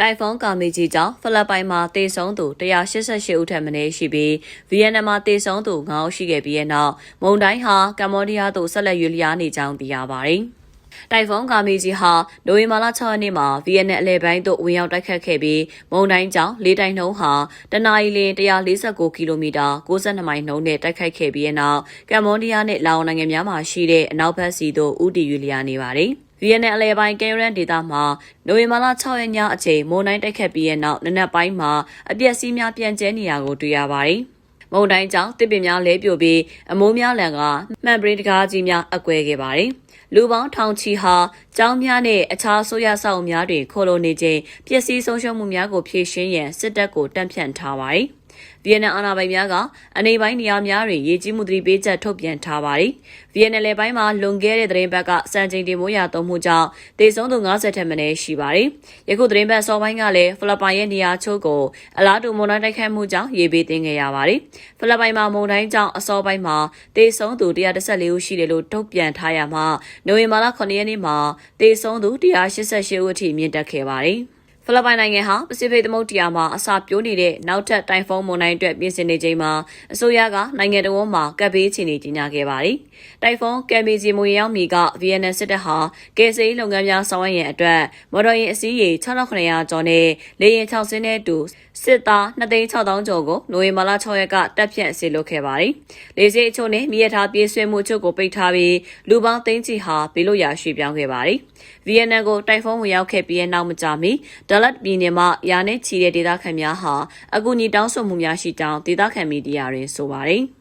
တိုင်ဖုန်းကာမီကြီးကြောင့်ဖိလစ်ပိုင်မှာတေဆုံးသူ188ဦးထက်မနည်းရှိပြီးဗီယက်နမ်မှာတေဆုံးသူ9ဦးရှိခဲ့ပြီးတဲ့နောက်မုန်တိုင်းဟာကမ္ဘောဒီးယားသို့ဆက်လက်ရွေ့လျားနေကြောင်းသိရပါတယ်။တိုင်ဖုန်းကာမီကြီးဟာနိုဝင်ဘာလ6ရက်နေ့မှာဗီယက်နမ်အလဲပိုင်းသို့ဝင်ရောက်တိုက်ခတ်ခဲ့ပြီးမုန်တိုင်းကြောင့်လေတိုင်နှုန်းဟာတနအီလ149ကီလိုမီတာ62မိုင်နှုန်းနဲ့တိုက်ခတ်ခဲ့ပြီးတဲ့နောက်ကမ္ဘောဒီးယားနဲ့လာအိုနိုင်ငံများမှာရှိတဲ့အနောက်ဘက်စီသို့ဦးတည်ရွေ့လျားနေပါတယ်။ ဗီယက်နမ်အလဲပိုင်းကဲရန်ဒေတာမှာနိုဝင်ဘာလ6ရက်ညအချိန်မုန်တိုင်းတိုက်ခတ်ပြီးတဲ့နောက်နနက်ပိုင်းမှာအပျက်စီးများပြန့်ကျဲနေတာကိုတွေ့ရပါတယ်။မုန်တိုင်းကြောင့်တစ်ပင်များလဲပြိုပြီးအမိုးများလန်ကမှန်ပရိတကားကြီးများအကွဲခဲ့ပါတယ်။လူပေါင်းထောင်ချီဟာကျောင်းများနဲ့အခြားဆိုရဆောက်များတွင်ခိုလိုနေခြင်းပျက်စီးဆုံးရှုံးမှုများကိုဖြေရှင်းရန်စစ်တပ်ကိုတန့်ဖြန့်ထားပါတယ်။ ဗီယက်နမ်အာဏာပိုင်များကအနေပိုင်းနေရာများတွင်ရေကြီးမှုသတိပေးချက်ထုတ်ပြန်ထားပါတယ်။ဗီယက်နမ်လေပိုင်းမှာလွန်ခဲ့တဲ့သတင်းပတ်ကစံချိန်တင်မိုးရွာသွန်းမှုကြောင့်ဒေဆုံးသူ90ထက်မနည်းရှိပါတယ်။ယခုသတင်းပတ်စောပိုင်းကလည်းဖိလစ်ပိုင်ရဲ့နေရာချို့ကိုအလားတူမုန်တိုင်းတိုက်ခတ်မှုကြောင့်ရေပေးသိမ်းခဲ့ရပါတယ်။ဖိလစ်ပိုင်မှာမုန်တိုင်းကြောင့်အစောပိုင်းမှာဒေဆုံးသူ114ဦးရှိတယ်လို့ထုတ်ပြန်ထားရမှာနိုဝင်ဘာလ9ရက်နေ့မှာဒေဆုံးသူ188ဦးအထိမြင့်တက်ခဲ့ပါတယ်။ ဖိလစ်ပိုင်နိုင်ငံဟာပစိဖိတ်သမုဒ္ဒရာမှာအစာပြိုးနေတဲ့နောက်ထပ်တိုင်ဖုန်းမုန်တိုင်းအတွက်ပြင်ဆင်နေချိန်မှာအစိုးရကနိုင်ငံတော်မှာကပ်ဘေးချီနေကြီးညာခဲ့ပါတယ်။တိုင်ဖုန်းကယ်မီဂျီမူရောက်မီကဗီယက်နမ်စစ်တပ်ဟာကယ်ဆယ်ရေးလုပ်ငန်းများဆောင်ရွက်ရန်အတွက်မော်တော်ယာဉ်အစီးရေ6900ကျော်နဲ့လေယာဉ်6စင်းနဲ့အတူစစ်သား2,6000ကျော်ကိုနိုဝင်ဘာလ6ရက်ကတပ်ဖြန့်ဆေလွတ်ခဲ့ပါတယ်။လေဆိပ်အချို့နဲ့မြေရထားပြေးဆွဲမှုအချို့ကိုပိတ်ထားပြီးလူပေါင်းသိန်းချီဟာဘေးလွတ်ရာရွှေ့ပြောင်းခဲ့ပါတယ်။ဗီယက်နမ်ကိုတိုင်ဖုန်းဝင်ရောက်ခဲ့ပြီးတဲ့နောက်မကြာမီဒလတ်ပြည်နယ်မှာရာနဲ့ချီတဲ့ဒေသခံများဟာအကူအညီတောင်းဆိုမှုများရှိကြောင်းဒေသခံမီဒီယာတွေဆိုပါတယ်။